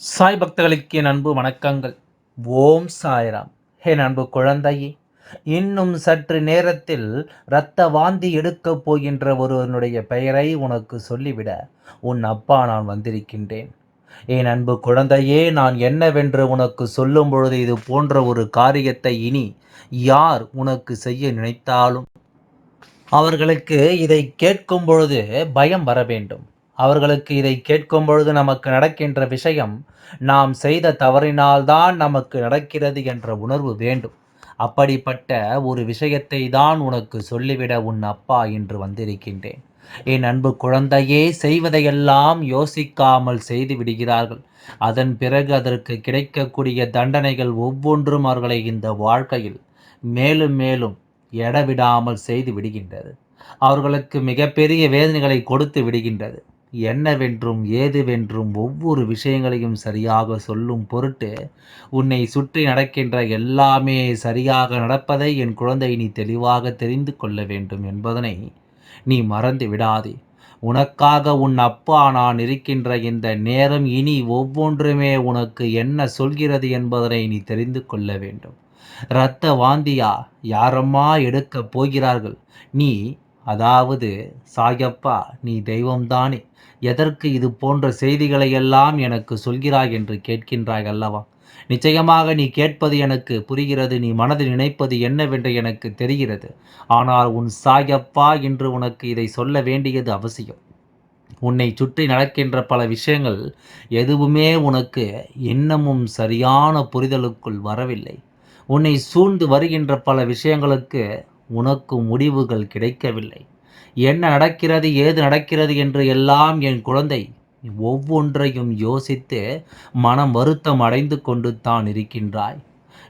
சாய் பக்தர்களுக்கு என் அன்பு வணக்கங்கள். ஓம் சாய்ராம். என் அன்பு குழந்தையே இன்னும் சற்று நேரத்தில் இரத்த வாந்தி எடுக்கப் போகின்ற ஒருவனுடைய பெயரை உனக்கு சொல்லிவிட உன் அப்பா நான் வந்திருக்கின்றேன். என் அன்பு குழந்தையே நான் என்னவென்று உனக்கு சொல்லும் பொழுது இது போன்ற ஒரு காரியத்தை இனி யார் உனக்கு செய்ய நினைத்தாலும்? அவர்களுக்கு இதை கேட்கும் பொழுது பயம் வர வேண்டும். அவர்களுக்கு இதை கேட்கும் பொழுது நமக்கு நடக்கின்ற விஷயம் நாம் செய்த தவறினால்தான் நமக்கு நடக்கிறது என்ற உணர்வு வேண்டும். அப்படிப்பட்ட ஒரு விஷயத்தை தான் உனக்கு சொல்லிவிட உன் அப்பா இன்று வந்திருக்கின்றேன். என் அன்பு குழந்தையே செய்வதையெல்லாம் யோசிக்காமல் செய்து விடுகிறார்கள். அதன் பிறகு அதற்கு கிடைக்கக்கூடிய தண்டனைகள் ஒவ்வொன்றும் அவர்களை இந்த வாழ்க்கையில் மேலும் மேலும் எடவிடாமல் செய்து விடுகின்றது. அவர்களுக்கு மிகப்பெரிய வேதனைகளை கொடுத்து விடுகின்றது. என்னவென்றும் ஏதுவென்றும் ஒவ்வொரு விஷயங்களையும் சரியாக சொல்லும் பொருட்டு உன்னை சுற்றி நடக்கின்ற எல்லாமே சரியாக நடப்பதை என் குழந்தை நீ தெளிவாக தெரிந்து கொள்ள வேண்டும் என்பதனை நீ மறந்து விடாதே. உனக்காக உன் அப்பா நான் இருக்கின்ற இந்த நேரம் இனி ஒவ்வொன்றுமே உனக்கு என்ன சொல்கிறது என்பதனை நீ தெரிந்து கொள்ள வேண்டும். இரத்த வாந்தியா யாரம்மா எடுக்கப் போகிறார்கள்? நீ அதாவது சாயப்பா நீ தெய்வம்தானே? எதற்கு இது போன்ற செய்திகளை எல்லாம் எனக்கு சொல்கிறாய் என்று கேட்கின்றாய் அல்லவா? நிச்சயமாக நீ கேட்பது எனக்கு புரிகிறது நீ மனதில் நினைப்பது என்னவென்று எனக்கு தெரிகிறது. ஆனால் உன் சாயப்பா என்று உனக்கு இதை சொல்ல வேண்டியது அவசியம். உன்னை சுற்றி நடக்கின்ற பல விஷயங்கள் எதுவுமே உனக்கு இன்னமும் சரியான புரிதலுக்குள் வரவில்லை. உன்னை சூழ்ந்து வருகின்ற பல விஷயங்களுக்கு உனக்கு முடிவுகள் கிடைக்கவில்லை. என்ன நடக்கிறது ஏது நடக்கிறது என்று எல்லாம் என் குழந்தை ஒவ்வொன்றையும் யோசித்து மனம் வருத்தம் அடைந்து கொண்டு தான் இருக்கின்றாய்.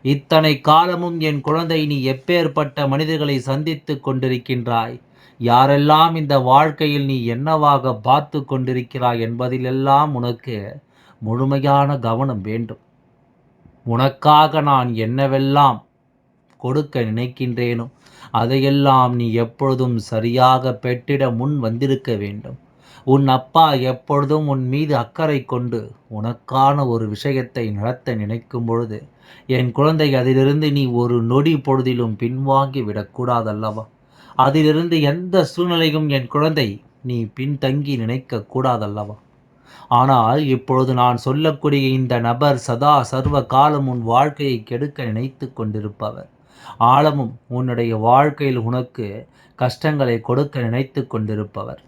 இத்தனை காலமும் என் குழந்தை நீ எப்பேற்பட்ட மனிதர்களை சந்தித்து கொண்டிருக்கின்றாய்? யாரெல்லாம் இந்த வாழ்க்கையில் நீ என்னவாக பார்த்து கொண்டிருக்கிறாய் என்பதிலெல்லாம் உனக்கு முழுமையான கவனம் வேண்டும். உனக்காக நான் என்னவெல்லாம் கொடுக்க நினைக்கின்றேனோ அதையெல்லாம் நீ எப்பொழுதும் சரியாக பெற்றிட முன் வந்திருக்க வேண்டும். உன் அப்பா எப்பொழுதும் உன் மீது அக்கறை கொண்டு உனக்கான ஒரு விஷயத்தை நடத்த நினைக்கும் பொழுது என் குழந்தை அதிலிருந்து நீ ஒரு நொடி பொழுதிலும் பின்வாங்கி விடக்கூடாதல்லவா? அதிலிருந்து எந்த சூழ்நிலையும் என் குழந்தை நீ பின்தங்கி நினைக்க கூடாதல்லவா ஆனால் இப்பொழுது நான் சொல்லக்கூடிய இந்த நபர் சதா சர்வ காலம் உன் வாழ்க்கையை கெடுக்க நினைத்து கொண்டிருப்பவர். ஆழமும் உன்னுடைய வாழ்க்கையில் உனக்கு கஷ்டங்களை கொடுக்க நினைத்து கொண்டிருப்பவர்.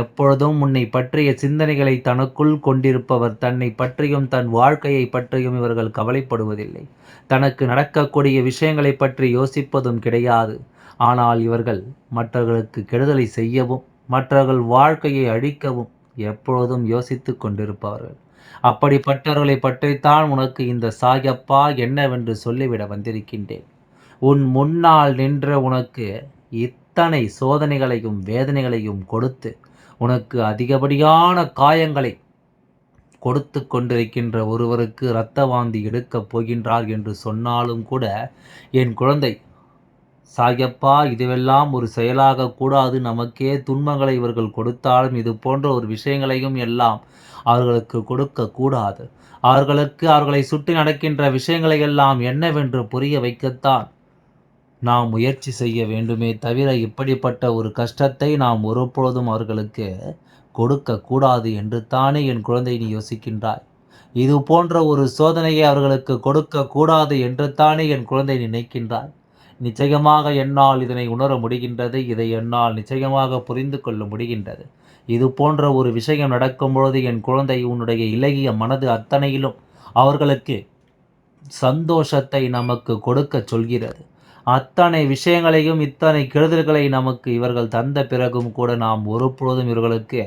எப்பொழுதும் உன்னை பற்றிய சிந்தனைகளை தனக்குள் கொண்டிருப்பவர். தன்னை பற்றியும் தன் வாழ்க்கையை பற்றியும் இவர்கள் கவலைப்படுவதில்லை. தனக்கு நடக்கக்கூடிய விஷயங்களை பற்றி யோசிப்பதும் கிடையாது. ஆனால் இவர்கள் மற்றவர்களுக்கு கெடுதலை செய்யவும் மற்றவர்கள் வாழ்க்கையை அழிக்கவும் எப்பொழுதும் யோசித்து கொண்டிருப்பவர்கள். அப்படிப்பட்டவர்களை பற்றித்தான் உனக்கு இந்த சாயப்பா என்னவென்று சொல்லிவிட வந்திருக்கின்றேன். உன் முன்னால் நின்ற உனக்கு இத்தனை சோதனைகளையும் வேதனைகளையும் கொடுத்து உனக்கு அதிகப்படியான காயங்களை கொடுத்து கொண்டிருக்கின்ற ஒருவருக்கு இரத்த வாந்தி எடுக்கப் போகின்றார் என்று சொன்னாலும் கூட என் குழந்தை சாயப்பா இதுவெல்லாம் ஒரு செயலாக கூடாது. நமக்கே துன்பங்களை இவர்கள் கொடுத்தாலும் இது போன்ற ஒரு விஷயங்களையும் எல்லாம் அவர்களுக்கு கொடுக்க கூடாது. அவர்களுக்கு அவர்களை சுற்றி நடக்கின்ற விஷயங்களை எல்லாம் என்னவென்று புரிய வைக்கத்தான் நாம் முயற்சி செய்ய வேண்டுமே தவிர இப்படிப்பட்ட ஒரு கஷ்டத்தை நாம் ஒருபொழுதும் அவர்களுக்கு கொடுக்கக்கூடாது என்று தானே என் குழந்தை நீ யோசிக்கின்றாய் இது போன்ற ஒரு சோதனையை அவர்களுக்கு கொடுக்கக்கூடாது என்று தானே என் குழந்தை நினைக்கின்றாய் நிச்சயமாக என்னால் இதனை உணர முடிகின்றது இதை என்னால் நிச்சயமாக புரிந்து கொள்ள முடிகின்றது. இது போன்ற ஒரு விஷயம் நடக்கும் பொழுது என் குழந்தை உன்னுடைய இலகிய மனது அத்தனையிலும் அவர்களுக்கு சந்தோஷத்தை நமக்கு கொடுக்க சொல்கிறது. அத்தனை விஷயங்களையும் இத்தனை கெடுதல்களை நமக்கு இவர்கள் தந்த பிறகும் கூட நாம் ஒருபொழுதும் இவர்களுக்கு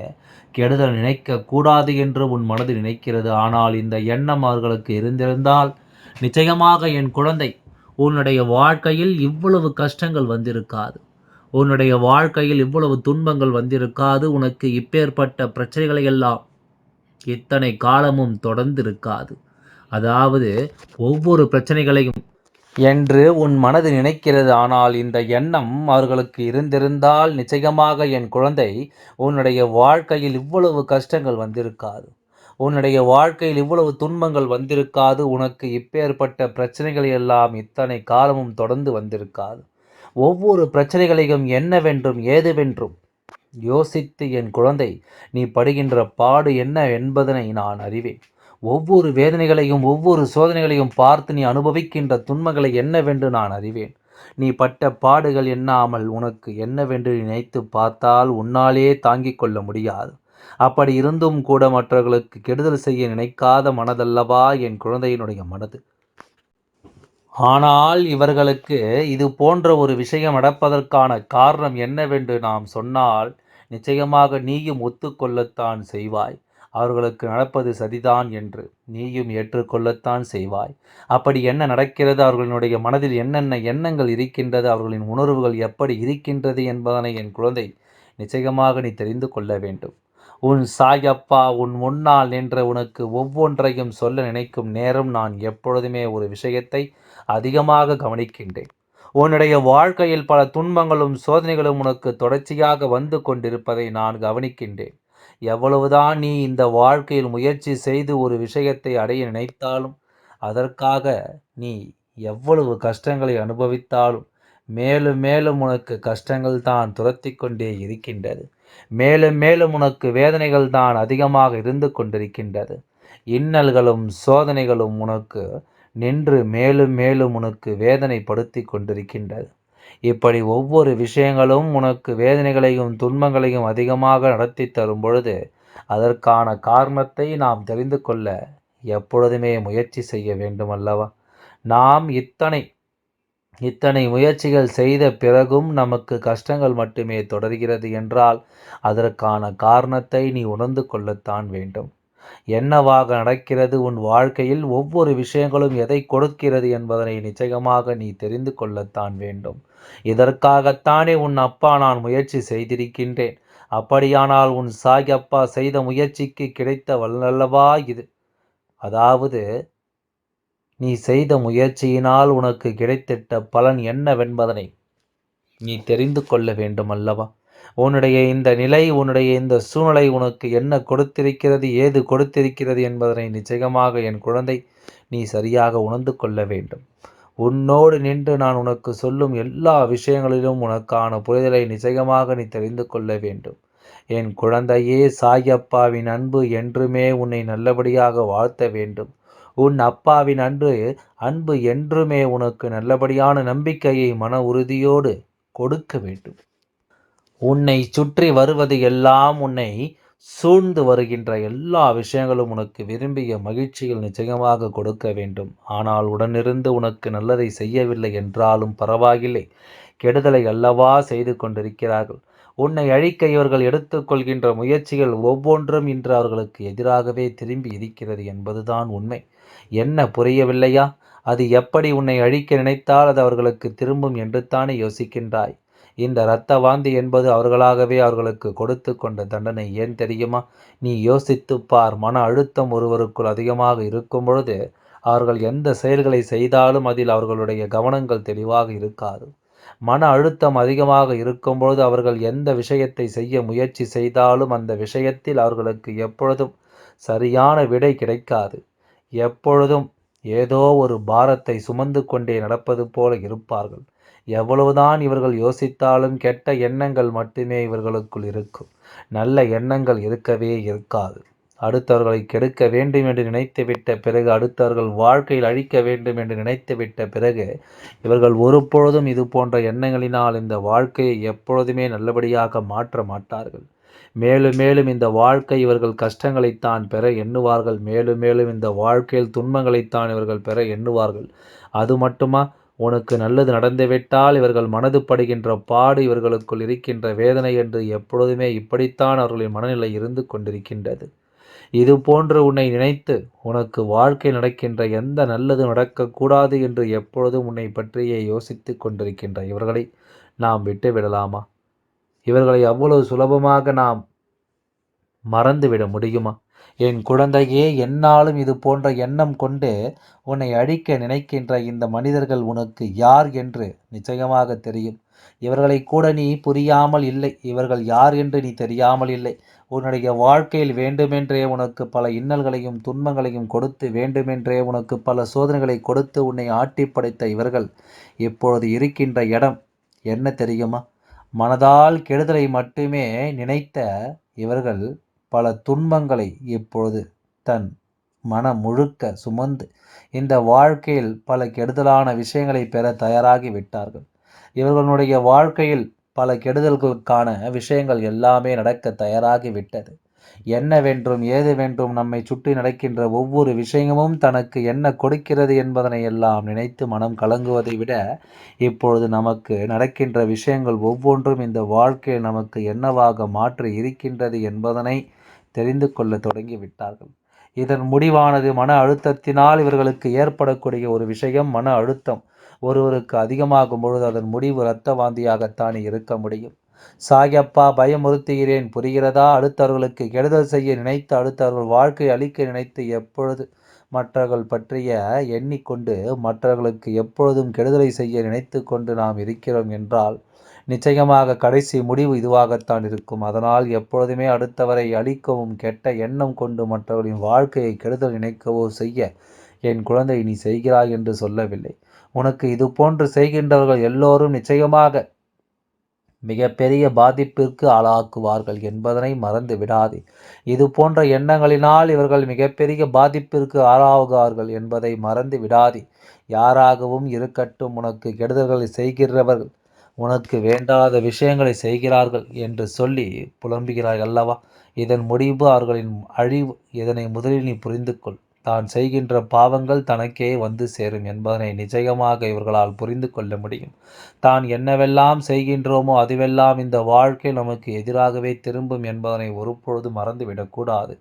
கெடுதல் நினைக்க கூடாது என்று உன் மனது நினைக்கிறது. ஆனால் இந்த எண்ணம் அவர்களுக்கு இருந்திருந்தால் நிச்சயமாக என் குழந்தை உன்னுடைய வாழ்க்கையில் இவ்வளவு கஷ்டங்கள் வந்திருக்காது. உன்னுடைய வாழ்க்கையில் இவ்வளவு துன்பங்கள் வந்திருக்காது. உனக்கு இப்பேற்பட்ட பிரச்சனைகளை எல்லாம் இத்தனை காலமும் தொடர்ந்து இருக்காது அதாவது ஒவ்வொரு பிரச்சனைகளையும் என்று உன் மனது நினைக்கிறது. ஆனால் இந்த எண்ணம் அவர்களுக்கு இருந்திருந்தால் நிச்சயமாக என் குழந்தை உன்னுடைய வாழ்க்கையில் இவ்வளவு கஷ்டங்கள் வந்திருக்காது. உன்னுடைய வாழ்க்கையில் இவ்வளவு துன்பங்கள் வந்திருக்காது. உனக்கு இப்பேற்பட்ட பிரச்சனைகள் எல்லாம் இத்தனை காலமும் தொடர்ந்து வந்திருக்காது. ஒவ்வொரு பிரச்சனைகளையும் என்னவென்றும் ஏதுவென்றும் யோசித்து என் குழந்தை நீ படுகின்ற பாடு என்ன என்பதனை நான் அறிவேன். ஒவ்வொரு வேதனைகளையும் ஒவ்வொரு சோதனைகளையும் பார்த்து நீ அனுபவிக்கின்ற துன்பங்களை என்னவென்று நான் அறிவேன். நீ பட்ட பாடுகள் எண்ணாமல் உனக்கு என்னவென்று நினைத்து பார்த்தால் உன்னாலே தாங்கிக் கொள்ள முடியாது. அப்படி இருந்தும் கூட மற்றவர்களுக்கு கெடுதல் செய்ய நினைக்காத மனதல்லவா என் குழந்தையினுடைய மனது. ஆனால் இவர்களுக்கு இது போன்ற ஒரு விஷயம் நடப்பதற்கான காரணம் என்னவென்று நாம் சொன்னால் நிச்சயமாக நீயும் ஒத்துக்கொள்ளத்தான் செய்வாய். அவர்களுக்கு நடப்பது சதிதான் என்று. நீயும் ஏற்றுக்கொள்ளத்தான் செய்வாய். அப்படி என்ன நடக்கிறது? அவர்களினுடைய மனதில் என்னென்ன எண்ணங்கள் இருக்கின்றது? அவர்களின் உணர்வுகள் எப்படி இருக்கின்றது என்பதனை என் குழந்தை நிச்சயமாக நீ தெரிந்து கொள்ள வேண்டும். உன் சாயப்பா உன் முன்னால் நின்ற உனக்கு ஒவ்வொன்றையும் சொல்ல நினைக்கும் நேரம் நான் எப்பொழுதுமே ஒரு விஷயத்தை அதிகமாக கவனிக்கின்றேன். உன்னுடைய வாழ்க்கையில் பல துன்பங்களும் சோதனைகளும் உனக்கு தொடர்ச்சியாக வந்து கொண்டிருப்பதை நான் கவனிக்கின்றேன். எவ்வளவுதான் நீ இந்த வாழ்க்கையில் முயற்சி செய்து ஒரு விஷயத்தை அடைய நினைத்தாலும் அதற்காக நீ எவ்வளவு கஷ்டங்களை அனுபவித்தாலும் மேலும் மேலும் உனக்கு கஷ்டங்கள் தான் துரத்தி கொண்டே இருக்கின்றது. மேலும் மேலும் உனக்கு வேதனைகள் தான் அதிகமாக இருந்து கொண்டிருக்கின்றது. இன்னல்களும் சோதனைகளும் உனக்கு நின்று மேலும் மேலும் உனக்கு வேதனைப்படுத்தி கொண்டிருக்கின்றது. இப்படி ஒவ்வொரு விஷயங்களும் உனக்கு வேதனைகளையும் துன்பங்களையும் அதிகமாக நடத்தி தரும் பொழுது அதற்கான காரணத்தை நாம் தெரிந்து கொள்ள எப்பொழுதுமே முயற்சி செய்ய வேண்டும் அல்லவா நாம் இத்தனை இத்தனை முயற்சிகள் செய்த பிறகும் நமக்கு கஷ்டங்கள் மட்டுமே தொடர்கிறது என்றால் அதற்கான காரணத்தை நீ உணர்ந்து கொள்ளத்தான் வேண்டும். என்னவாக நடக்கிறது உன் வாழ்க்கையில் ஒவ்வொரு விஷயங்களும் எதை கொடுக்கிறது என்பதனை நிச்சயமாக நீ தெரிந்து கொள்ளத்தான் வேண்டும். இதற்காகத்தானே உன் அப்பா நான் முயற்சி செய்திருக்கின்றேன். அப்படியானால் உன் சாய் அப்பா செய்த முயற்சிக்கு கிடைத்த வல்லல்லவா இது? அதாவது நீ செய்த முயற்சியினால் உனக்கு கிடைத்திட்ட பலன் என்னவென்பதனை நீ தெரிந்து கொள்ள வேண்டும் அல்லவா உன்னுடைய இந்த நிலை உன்னுடைய இந்த சூழ்நிலை உனக்கு என்ன கொடுத்திருக்கிறது ஏது கொடுத்திருக்கிறது என்பதனை நிச்சயமாக என் குழந்தை நீ சரியாக உணர்ந்து கொள்ள வேண்டும். உன்னோடு நின்று நான் உனக்கு சொல்லும் எல்லா விஷயங்களிலும் உனக்கான புரிதலை நிச்சயமாக நீ தெரிந்து கொள்ள வேண்டும். என் குழந்தையே சாயப்பாவின் அன்பு என்றுமே உன்னை நல்லபடியாக வாழ்த்த வேண்டும். உன் அப்பாவின் அன்று அன்பு என்றுமே உனக்கு நல்லபடியான நம்பிக்கையை மன உறுதியோடு கொடுக்க வேண்டும். உன்னை சுற்றி வருவது எல்லாம் உன்னை சூழ்ந்து வருகின்ற எல்லா விஷயங்களும் உனக்கு விரும்பிய மகிழ்ச்சிகள் நிச்சயமாக கொடுக்க வேண்டும். ஆனால் உடனிருந்து உனக்கு நல்லதை செய்யவில்லை என்றாலும் பரவாயில்லை. கெடுதலை அல்லவா செய்து கொண்டிருக்கிறார்கள். உன்னை அழிக்க இவர்கள் எடுத்துக்கொள்கின்ற முயற்சிகள் ஒவ்வொன்றும் இன்று அவர்களுக்கு எதிராகவே திரும்பி இருக்கிறது என்பதுதான் உண்மை. என்ன புரியவில்லையா? அது எப்படி உன்னை அழிக்க நினைத்தால் அது அவர்களுக்கு திரும்பும் என்று தானே யோசிக்கின்றாய். இந்த இரத்த வாந்தி என்பது அவர்களாகவே அவர்களுக்கு கொடுத்து கொண்ட தண்டனை. ஏன் தெரியுமா? நீ யோசித்து பார். மன அழுத்தம் ஒருவருக்குள் அதிகமாக இருக்கும் பொழுது அவர்கள் எந்த செயல்களை செய்தாலும் அதில் அவர்களுடைய கவனங்கள் தெளிவாக இருக்காது. மன அழுத்தம் அதிகமாக இருக்கும்பொழுது அவர்கள் எந்த விஷயத்தை செய்ய முயற்சி செய்தாலும் அந்த விஷயத்தில் அவர்களுக்கு எப்பொழுதும் சரியான விடை கிடைக்காது. எப்பொழுதும் ஏதோ ஒரு பாரத்தை சுமந்து கொண்டே நடப்பது போல இருப்பார்கள். எவ்வளவுதான் இவர்கள் யோசித்தாலும் கெட்ட எண்ணங்கள் மட்டுமே இவர்களுக்குள் இருக்கும். நல்ல எண்ணங்கள் இருக்கவே இருக்காது. அடுத்தவர்களை கெடுக்க வேண்டும் என்று நினைத்துவிட்ட பிறகு அடுத்தவர்கள் வாழ்க்கையில் அழிக்க வேண்டும் என்று நினைத்துவிட்ட பிறகு இவர்கள் ஒரு பொழுதும் இது போன்ற எண்ணங்களினால் இந்த வாழ்க்கையை எப்பொழுதுமே நல்லபடியாக மாற்ற மாட்டார்கள். மேலும் மேலும் இந்த வாழ்க்கை இவர்கள் கஷ்டங்களைத்தான் பெற எண்ணுவார்கள். மேலும் மேலும் இந்த வாழ்க்கையில் துன்பங்களைத்தான் இவர்கள் பெற எண்ணுவார்கள். அது மட்டுமா? உனக்கு நல்லது நடந்துவிட்டால் இவர்கள் மனது படுகின்ற பாடு இவர்களுக்குள் இருக்கின்ற வேதனை என்று எப்பொழுதுமே இப்படித்தான் அவர்களின் மனநிலை இருந்து கொண்டிருக்கின்றது. இது போன்று உன்னை நினைத்து உனக்கு வாழ்க்கை நடக்கின்ற எந்த நல்லது நடக்கக்கூடாது என்று எப்பொழுதும் உன்னை பற்றியே யோசித்து கொண்டிருக்கின்ற இவர்களை நாம் விட்டு விடலாமா இவர்களை அவ்வளவு சுலபமாக நாம் மறந்துவிட முடியுமா? என் குழந்தையே என்னாலும் இது போன்ற எண்ணம் கொண்டு உன்னை அழிக்க நினைக்கின்ற இந்த மனிதர்கள் உனக்கு யார் என்று நிச்சயமாக தெரியும். இவர்களை கூட நீ புரியாமல் இல்லை. இவர்கள் யார் என்று நீ தெரியாமல் இல்லை. உன்னுடைய வாழ்க்கையில் வேண்டுமென்றே உனக்கு பல இன்னல்களையும் துன்பங்களையும் கொடுத்து வேண்டுமென்றே உனக்கு பல சோதனைகளை கொடுத்து உன்னை ஆட்டி படைத்த இவர்கள் இப்பொழுது இருக்கின்ற இடம் என்ன தெரியுமா? மனதால் கெடுதலை மட்டுமே நினைத்த இவர்கள் பல துன்பங்களை இப்பொழுது தன் மனம் முழுக்க சுமந்து இந்த வாழ்க்கையில் பல கெடுதலான விஷயங்களை பெற தயாராகி விட்டார்கள். இவர்களுடைய வாழ்க்கையில் பல கெடுதல்களுக்கான விஷயங்கள் எல்லாமே நடக்க தயாராகி விட்டது. என்னவென்றும் ஏதுவென்றும் நம்மை சுற்றி நடக்கின்ற ஒவ்வொரு விஷயமும் தனக்கு என்ன கொடுக்கிறது என்பதனை எல்லாம் நினைத்து மனம் கலங்குவதை விட இப்பொழுது நமக்கு நடக்கின்ற விஷயங்கள் ஒவ்வொன்றும் இந்த வாழ்க்கையை நமக்கு என்னவாக மாற்றி இருக்கின்றது என்பதனை தெரிந்து கொள்ள தொடங்கிவிட்டார்கள். இதன் முடிவானது மன அழுத்தத்தினால் இவர்களுக்கு ஏற்படக்கூடிய ஒரு விஷயம் மன அழுத்தம். ஒருவருக்கு அதிகமாகும் பொழுது அதன் முடிவு இரத்த வாந்தியாகத்தான் இருக்க முடியும். சாயப்பா பயமுறுத்துகிறேன். புரிகிறதா? அடுத்தவர்களுக்கு கெடுதல் செய்ய நினைத்து அடுத்தவர்கள் வாழ்க்கை அளிக்க நினைத்து எப்பொழுது மற்றவர்கள் பற்றிய எண்ணிக்கொண்டு மற்றவர்களுக்கு எப்பொழுதும் கெடுதலை செய்ய நினைத்து கொண்டு நாம் இருக்கிறோம் என்றால் நிச்சயமாக கடைசி முடிவு இதுவாகத்தான் இருக்கும். அதனால் எப்பொழுதுமே அடுத்தவரை அழிக்கவும் கெட்ட எண்ணம் கொண்டு மற்றவர்களின் வாழ்க்கையை கெடுதல் நினைக்கவோ செய்ய என் குழந்தை நீ செய்கிறாய் என்று சொல்லவில்லை. உனக்கு இது போன்று செய்கின்றவர்கள் எல்லோரும் நிச்சயமாக மிகப்பெரிய பாதிப்பிற்கு ஆளாக்குவார்கள் என்பதனை மறந்து விடாதே. இது போன்ற எண்ணங்களினால் இவர்கள் மிகப்பெரிய பாதிப்பிற்கு ஆளாகுவார்கள் என்பதை மறந்து விடாதே. யாராகவும் இருக்கட்டும் உனக்கு கெடுதல்களை செய்கிறவர்கள் உனக்கு வேண்டாத விஷயங்களை செய்கிறார்கள் என்று சொல்லி புலம்புகிறாய் அல்லவா? இதன் முடிவு அவர்களின் அழிவு. இதனை முதலில் நீ புரிந்து கொள் தான் செய்கின்ற பாவங்கள் தனக்கே வந்து சேரும் என்பதனை நிச்சயமாக இவர்களால் புரிந்து கொள்ள முடியும். தான் என்னவெல்லாம் செய்கின்றோமோ அதுவெல்லாம் இந்த வாழ்க்கை நமக்கு எதிராகவே திரும்பும் என்பதனை ஒருபொழுது மறந்துவிடக்கூடாது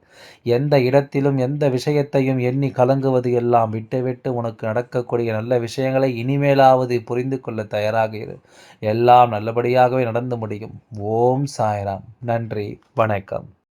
எந்த இடத்திலும் எந்த விஷயத்தையும் எண்ணி கலங்குவது எல்லாம் விட்டுவிட்டு உனக்கு நடக்கக்கூடிய நல்ல விஷயங்களை இனிமேலாவது புரிந்து கொள்ள தயாராக இரு. எல்லாம் நல்லபடியாகவே நடந்து முடியும். ஓம் சாய்ராம். நன்றி. வணக்கம்.